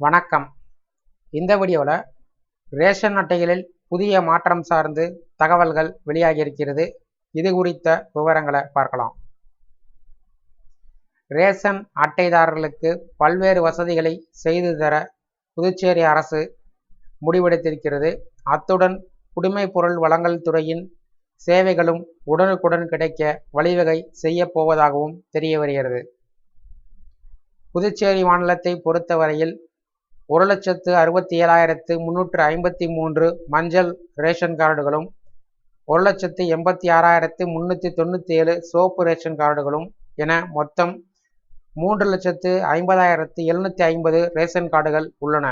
வணக்கம். இந்த வீடியோவில் ரேஷன் அட்டைகளில் புதிய மாற்றம் சார்ந்து தகவல்கள் வெளியாகியிருக்கிறது. இது குறித்த விவரங்களை பார்க்கலாம். ரேஷன் அட்டைதாரர்களுக்கு பல்வேறு வசதிகளை செய்து தர புதுச்சேரி அரசு முடிவெடுத்திருக்கிறது. அத்துடன் குடிமைப் பொருள் வழங்கல் துறையின் சேவைகளும் உடனுக்குடன் கிடைக்க வழிவகை செய்யப்போவதாகவும் தெரிய வருகிறது. புதுச்சேரி மாநிலத்தை பொறுத்தவரையில் ஒரு லட்சத்து அறுபத்தி ஏழாயிரத்து முன்னூற்று ஐம்பத்தி மூன்று மஞ்சள் ரேஷன் கார்டுகளும் ஒரு லட்சத்து எண்பத்தி ஆறாயிரத்து முந்நூற்றி தொண்ணூற்றி ஏழு சோப்பு ரேஷன் கார்டுகளும் என மொத்தம் மூன்று லட்சத்து ஐம்பதாயிரத்து எழுநூற்றி ஐம்பது ரேஷன் கார்டுகள் உள்ளன.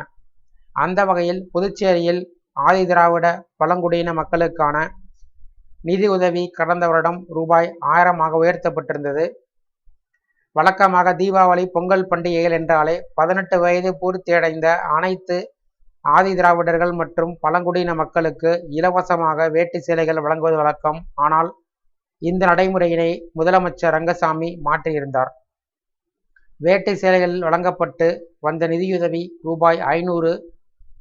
அந்த வகையில் புதுச்சேரியில் ஆதி திராவிட பழங்குடியின மக்களுக்கான நிதி உதவி கடந்த வருடம் ரூபாய் ஆயிரமாக உயர்த்தப்பட்டிருந்தது. வழக்கமாக தீபாவளி பொங்கல் பண்டிகைகள் என்றாலே பதினெட்டு வயது பூர்த்தியடைந்த அனைத்து ஆதி திராவிடர்கள் மற்றும் பழங்குடியின மக்களுக்கு இலவசமாக வேட்டி சேலைகள் வழங்குவது வழக்கம். ஆனால் இந்த நடைமுறையினை முதலமைச்சர் ரங்கசாமி மாற்றியிருந்தார். வேட்டி சேலைகள் வழங்கப்பட்டு வந்த நிதியுதவி ரூபாய் ஐநூறு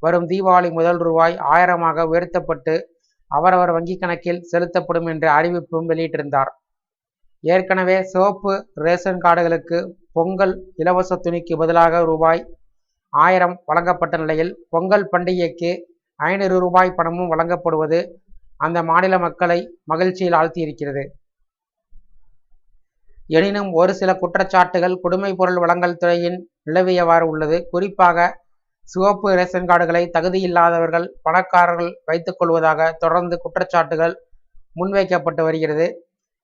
வரும் தீபாவளி முதல் ரூபாய் ஆயிரமாக உயர்த்தப்பட்டு அவரவர் வங்கிக் கணக்கில் செலுத்தப்படும் என்ற அறிவிப்பும் வெளியிட்டிருந்தார். ஏற்கனவே சிவப்பு ரேஷன் கார்டுகளுக்கு பொங்கல் இலவச துணிக்கு பதிலாக ரூபாய் ஆயிரம் வழங்கப்பட்ட நிலையில் பொங்கல் பண்டிகைக்கு ஐநூறு ரூபாய் பணமும் வழங்கப்படுவது அந்த மாநில மக்களை மகிழ்ச்சியில் ஆழ்த்தியிருக்கிறது. எனினும் ஒரு சில குற்றச்சாட்டுகள் குடிமை பொருள் வழங்கல் துறையின் நிலவியவாறு உள்ளது. குறிப்பாக சிவப்பு ரேஷன் கார்டுகளை தகுதியில்லாதவர்கள் பணக்காரர்கள் வைத்துக் கொள்வதாக தொடர்ந்து குற்றச்சாட்டுகள் முன்வைக்கப்பட்டு வருகிறது.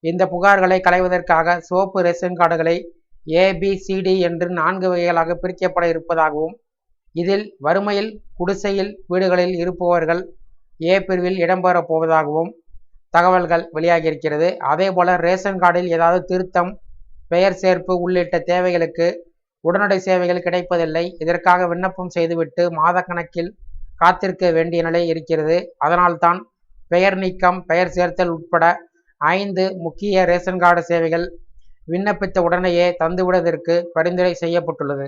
இந்த புகார்களை களைவதற்காக சோப்பு ரேஷன் கார்டுகளை ஏபிசிடி என்று நான்கு வகைகளாக பிரிக்கப்பட இருப்பதாகவும் இதில் வறுமையில் குடிசையில் வீடுகளில் இருப்பவர்கள் ஏ பிரிவில் இடம்பெறப் போவதாகவும் தகவல்கள் வெளியாகியிருக்கிறது. அதேபோல ரேஷன் கார்டில் ஏதாவது திருத்தம் பெயர் சேர்ப்பு உள்ளிட்ட தேவைகளுக்கு உடனடி சேவைகள் கிடைப்பதில்லை. இதற்காக விண்ணப்பம் செய்துவிட்டு மாதக்கணக்கில் காத்திருக்க வேண்டிய நிலை இருக்கிறது. அதனால்தான் பெயர் நீக்கம் பெயர் சேர்த்தல் உட்பட ஐந்து முக்கிய ரேஷன் கார்டு சேவைகள் விண்ணப்பித்த உடனேயே தந்துவிடுவதற்கு பரிந்துரை செய்யப்பட்டுள்ளது.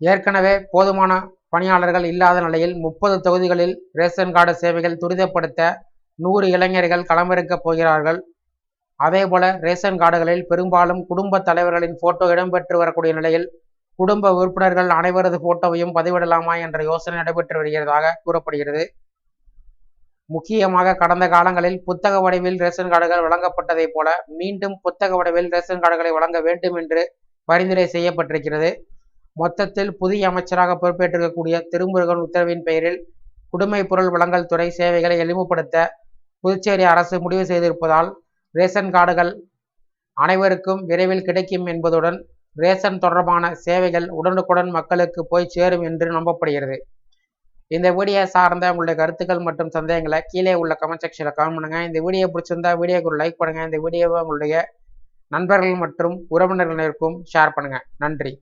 ஏற்கனவே போதுமான பணியாளர்கள் இல்லாத நிலையில் முப்பது தொகுதிகளில் ரேஷன் கார்டு சேவைகள் துரிதப்படுத்த நூறு இளைஞர்கள் களமிறக்கப் போகிறார்கள். அதேபோல ரேஷன் கார்டுகளில் பெரும்பாலும் குடும்ப தலைவர்களின் போட்டோ இடம்பெற்று வரக்கூடிய நிலையில் குடும்ப உறுப்பினர்கள் அனைவரது போட்டோவையும் பதிவிடலாமா என்ற யோசனை நடைபெற்று வருகிறதாக கூறப்படுகிறது. முக்கியமாக கடந்த காலங்களில் புத்தக வடிவில் ரேஷன் கார்டுகள் வழங்கப்பட்டதைப் போல மீண்டும் புத்தக வடிவில் ரேஷன் கார்டுகளை வழங்க வேண்டும் என்று பரிந்துரை செய்யப்பட்டிருக்கிறது. மொத்தத்தில் புதிய அமைச்சராக பொறுப்பேற்றிருக்கக்கூடிய திருமுருகன் உத்தரவின் பெயரில் குடுமை பொருள் வழங்கல் துறை சேவைகளை எளிமைப்படுத்த புதுச்சேரி அரசு முடிவு செய்திருப்பதால் ரேஷன் கார்டுகள் அனைவருக்கும் விரைவில் கிடைக்கும் என்பதுடன் ரேஷன் தொடர்பான சேவைகள் உடனுக்குடன் மக்களுக்கு போய் சேரும் என்று நம்பப்படுகிறது. இந்த வீடியோ சார்ந்த உங்களுடைய கருத்துக்கள் மற்றும் சந்தேகங்களை கீழே உள்ள கமெண்ட் செக்ஷனில் கமெண்ட் இந்த வீடியோ பிடிச்சிருந்தா வீடியோக்கு ஒரு லைக் பண்ணுங்கள் இந்த வீடியோவை உங்களுடைய நண்பர்கள் மற்றும் உறவினர்களுக்கும் ஷேர் பண்ணுங்கள் நன்றி.